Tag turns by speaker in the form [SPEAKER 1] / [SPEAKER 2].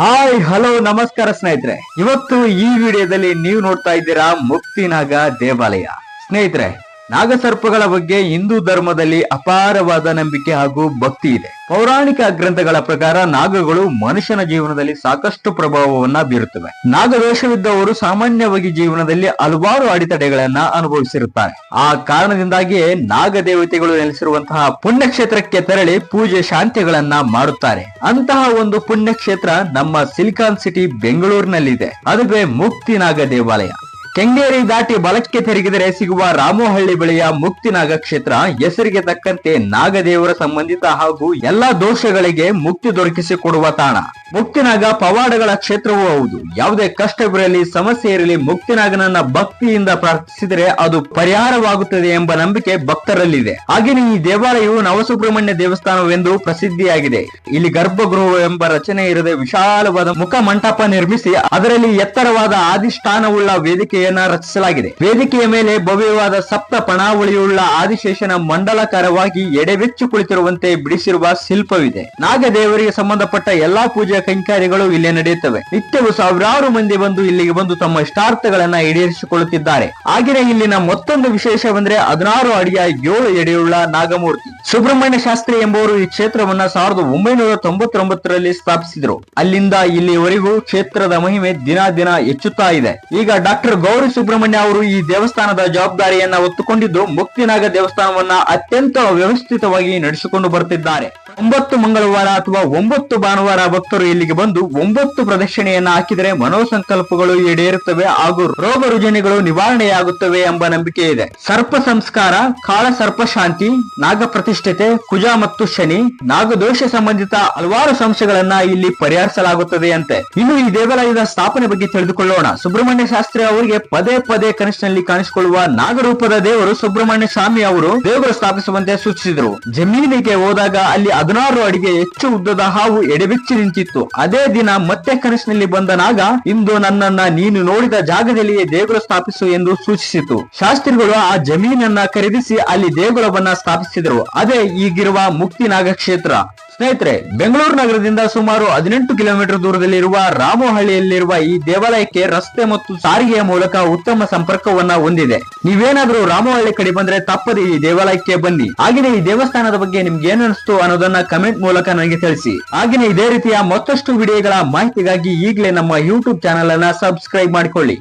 [SPEAKER 1] Hi hello ನಮಸ್ಕಾರ ಸ್ನೇಹಿತರೆ. ಇವತ್ತು ಈ ವಿಡಿಯೋದಲ್ಲಿ ನೀವು ನೋಡ್ತಾ ಇದ್ದೀರಾ ಮುಕ್ತಿನಾಗ ದೇವಾಲಯ. ಸ್ನೇಹಿತರೆ ನಾಗಸರ್ಪಗಳ ಬಗ್ಗೆ ಹಿಂದೂ ಧರ್ಮದಲ್ಲಿ ಅಪಾರವಾದ ನಂಬಿಕೆ ಹಾಗೂ ಭಕ್ತಿ ಇದೆ. ಪೌರಾಣಿಕ ಗ್ರಂಥಗಳ ಪ್ರಕಾರ ನಾಗಗಳು ಮನುಷ್ಯನ ಜೀವನದಲ್ಲಿ ಸಾಕಷ್ಟು ಪ್ರಭಾವವನ್ನ ಬೀರುತ್ತವೆ. ನಾಗದೋಷವಿದ್ದವರು ಸಾಮಾನ್ಯವಾಗಿ ಜೀವನದಲ್ಲಿ ಹಲವಾರು ಅಡೆತಡೆಗಳನ್ನ ಅನುಭವಿಸಿರುತ್ತಾರೆ. ಆ ಕಾರಣದಿಂದಾಗಿಯೇ ನಾಗ ದೇವತೆಗಳು ನೆಲೆಸಿರುವಂತಹ ಪುಣ್ಯಕ್ಷೇತ್ರಕ್ಕೆ ತೆರಳಿ ಪೂಜೆ ಶಾಂತಿಗಳನ್ನ ಮಾಡುತ್ತಾರೆ. ಅಂತಹ ಒಂದು ಪುಣ್ಯಕ್ಷೇತ್ರ ನಮ್ಮ ಸಿಲಿಕಾನ್ ಸಿಟಿ ಬೆಂಗಳೂರಿನಲ್ಲಿದೆ. ಅದುವೇ ಮುಕ್ತಿನಾಗ ದೇವಾಲಯ ಕೆಂಗೇರಿ ದಾಟಿ ಬಲಕ್ಕೆ ತಿರುಗಿದರೆ ಸಿಗುವ ರಾಮೋಹಳ್ಳಿ ಬಳಿಯ ಮುಕ್ತಿನಾಗ ಕ್ಷೇತ್ರ. ಹೆಸರಿಗೆ ತಕ್ಕಂತೆ ನಾಗದೇವರ ಸಂಬಂಧಿತ ಹಾಗೂ ಎಲ್ಲಾ ದೋಷಗಳಿಗೆ ಮುಕ್ತಿ ದೊರಕಿಸಿಕೊಡುವ ತಾಣ. ಮುಕ್ತಿನಾಗ ಪವಾಡಗಳ ಕ್ಷೇತ್ರವೂ ಹೌದು. ಯಾವುದೇ ಕಷ್ಟವಿರಲಿ ಸಮಸ್ಯೆ ಇರಲಿ, ಮುಕ್ತಿನಾಗನನ್ನ ಭಕ್ತಿಯಿಂದ ಪ್ರಾರ್ಥಿಸಿದರೆ ಅದು ಪರಿಹಾರವಾಗುತ್ತದೆ ಎಂಬ ನಂಬಿಕೆ ಭಕ್ತರಲ್ಲಿದೆ. ಹಾಗೆಯೇ ಈ ದೇವಾಲಯವು ನವಸುಬ್ರಹ್ಮಣ್ಯ ದೇವಸ್ಥಾನವೆಂದು ಪ್ರಸಿದ್ಧಿಯಾಗಿದೆ. ಇಲ್ಲಿ ಗರ್ಭಗೃಹ ಎಂಬ ರಚನೆ ಇರದೆ ವಿಶಾಲವಾದ ಮುಖ ಮಂಟಪ ನಿರ್ಮಿಸಿ ಅದರಲ್ಲಿ ಎತ್ತರವಾದ ಆದಿಷ್ಠಾನವುಳ್ಳ ವೇದಿಕೆಯನ್ನ ರಚಿಸಲಾಗಿದೆ. ವೇದಿಕೆಯ ಮೇಲೆ ಭವ್ಯವಾದ ಸಪ್ತ ಪಣಾವಳಿಯುಳ್ಳ ಆದಿಶೇಷನ ಮಂಡಲಕಾರವಾಗಿ ಎಡೆವೆಚ್ಚು ಕುಳಿತಿರುವಂತೆ ಬಿಡಿಸಿರುವ ಶಿಲ್ಪವಿದೆ. ನಾಗದೇವರಿಗೆ ಸಂಬಂಧಪಟ್ಟ ಎಲ್ಲಾ ಪೂಜಾ ಕೈಂಕರ್ಯಗಳು ಇಲ್ಲಿ ನಡೆಯುತ್ತವೆ. ನಿತ್ಯವೂ ಸಾವಿರಾರು ಮಂದಿ ಬಂದು ಇಲ್ಲಿಗೆ ಬಂದು ತಮ್ಮ ಇಷ್ಟಾರ್ಥಗಳನ್ನ ಈಡೇರಿಸಿಕೊಳ್ಳುತ್ತಿದ್ದಾರೆ. ಆಗಿನ ಇಲ್ಲಿನ ಮತ್ತೊಂದು ವಿಶೇಷವೆಂದ್ರೆ ಹದಿನಾರು ಅಡಿಯ ಏಳು ಎಡೆಯುಳ್ಳ ನಾಗಮೂರ್ತಿ. ಸುಬ್ರಹ್ಮಣ್ಯ ಶಾಸ್ತ್ರಿ ಎಂಬುವರು ಈ ಕ್ಷೇತ್ರವನ್ನ ಸಾವಿರದ ಒಂಬೈನೂರ ತೊಂಬತ್ತೊಂಬತ್ತರಲ್ಲಿ ಸ್ಥಾಪಿಸಿದರು. ಅಲ್ಲಿಂದ ಇಲ್ಲಿವರೆಗೂ ಕ್ಷೇತ್ರದ ಮಹಿಮೆ ದಿನ ದಿನ ಹೆಚ್ಚುತ್ತಾ ಇದೆ. ಈಗ ಡಾಕ್ಟರ್ ಗೌರಿ ಸುಬ್ರಹ್ಮಣ್ಯ ಅವರು ಈ ದೇವಸ್ಥಾನದ ಜವಾಬ್ದಾರಿಯನ್ನ ಹೊತ್ತುಕೊಂಡಿದ್ದು, ಮುಕ್ತಿನಾಗ ದೇವಸ್ಥಾನವನ್ನ ಅತ್ಯಂತ ವ್ಯವಸ್ಥಿತವಾಗಿ ನಡೆಸಿಕೊಂಡು ಬರುತ್ತಿದ್ದಾರೆ ಒಂಬತ್ತು ಮಂಗಳವಾರ ಅಥವಾ ಒಂಬತ್ತು ಭಾನುವಾರ ಭಕ್ತರು ಇಲ್ಲಿಗೆ ಬಂದು ಒಂಬತ್ತು ಪ್ರದಕ್ಷಿಣೆಯನ್ನ ಹಾಕಿದರೆ ಮನೋಸಂಕಲ್ಪಗಳು ಈಡೇರುತ್ತವೆ ಹಾಗೂ ರೋಗ ರುಜಿನಗಳು ನಿವಾರಣೆಯಾಗುತ್ತವೆ ಎಂಬ ನಂಬಿಕೆ ಇದೆ. ಸರ್ಪ ಸಂಸ್ಕಾರ, ಕಾಳ ಸರ್ಪ ಶಾಂತಿ, ನಾಗ ಪ್ರತಿಷ್ಠತೆ, ಕುಜ ಮತ್ತು ಶನಿ ನಾಗದೋಷ ಸಂಬಂಧಿತ ಹಲವಾರು ಸಂಶಯಗಳನ್ನ ಇಲ್ಲಿ ಪರಿಹರಿಸಲಾಗುತ್ತದೆ ಅಂತೆ ಇನ್ನು ಈ ದೇವಾಲಯದ ಸ್ಥಾಪನೆ ಬಗ್ಗೆ ತಿಳಿದುಕೊಳ್ಳೋಣ. ಸುಬ್ರಹ್ಮಣ್ಯ ಶಾಸ್ತ್ರಿ ಅವರಿಗೆ ಪದೇ ಪದೇ ಕನಸಿನಲ್ಲಿ ಕಾಣಿಸಿಕೊಳ್ಳುವ ನಾಗರೂಪದ ದೇವರು ಸುಬ್ರಹ್ಮಣ್ಯ ಸ್ವಾಮಿ ಅವರು ದೇವರು ಸ್ಥಾಪಿಸುವಂತೆ ಸೂಚಿಸಿದರು. ಜಮೀನಿಗೆ ಹೋದಾಗ ಅಲ್ಲಿ ಹದಿನಾರು ಅಡಿಗೆ ಹೆಚ್ಚು ಉದ್ದದ ಹಾವು ಎಡೆಬೆಚ್ಚಿ ನಿಂತಿತ್ತು. ಅದೇ ದಿನ ಮತ್ತೆ ಕನಸಿನಲ್ಲಿ ಬಂದ ನಾಗ, ಇಂದು ನನ್ನನ್ನ ನೀನು ನೋಡಿದ ಜಾಗದಲ್ಲಿಯೇ ದೇಗುಲ ಸ್ಥಾಪಿಸು ಎಂದು ಸೂಚಿಸಿತು. ಶಾಸ್ತ್ರಿಗಳು ಆ ಜಮೀನನ್ನ ಖರೀದಿಸಿ ಅಲ್ಲಿ ದೇಗುಲವನ್ನ ಸ್ಥಾಪಿಸಿದರು. ಅದೇ ಈಗಿರುವ ಮುಕ್ತಿನಾಗ ಕ್ಷೇತ್ರ ಸ್ನೇಹಿತರೆ, ಬೆಂಗಳೂರು ನಗರದಿಂದ ಸುಮಾರು ಹದಿನೆಂಟು ಕಿಲೋಮೀಟರ್ ದೂರದಲ್ಲಿರುವ ರಾಮೋಹಳ್ಳಿಯಲ್ಲಿರುವ ಈ ದೇವಾಲಯಕ್ಕೆ ರಸ್ತೆ ಮತ್ತು ಸಾರಿಗೆಯ ಮೂಲಕ ಉತ್ತಮ ಸಂಪರ್ಕವನ್ನ ಹೊಂದಿದೆ. ನೀವೇನಾದ್ರೂ ರಾಮೋಹಳ್ಳಿ ಕಡೆ ಬಂದ್ರೆ ತಪ್ಪದೆ ಈ ದೇವಾಲಯಕ್ಕೆ ಬನ್ನಿ. ಹಾಗೆಯೇ ಈ ದೇವಸ್ಥಾನದ ಬಗ್ಗೆ ನಿಮ್ಗೆ ಏನಿಸ್ತು ಅನ್ನೋದನ್ನ ಕಮೆಂಟ್ ಮೂಲಕ ನನಗೆ ತಿಳಿಸಿ. ಹಾಗೆಯೇ ಇದೇ ರೀತಿಯ ಮತ್ತಷ್ಟು ವಿಡಿಯೋಗಳ ಮಾಹಿತಿಗಾಗಿ ಈಗಲೇ ನಮ್ಮ ಯೂಟ್ಯೂಬ್ ಚಾನೆಲ್ ಅನ್ನ ಸಬ್ಸ್ಕ್ರೈಬ್ ಮಾಡಿಕೊಳ್ಳಿ.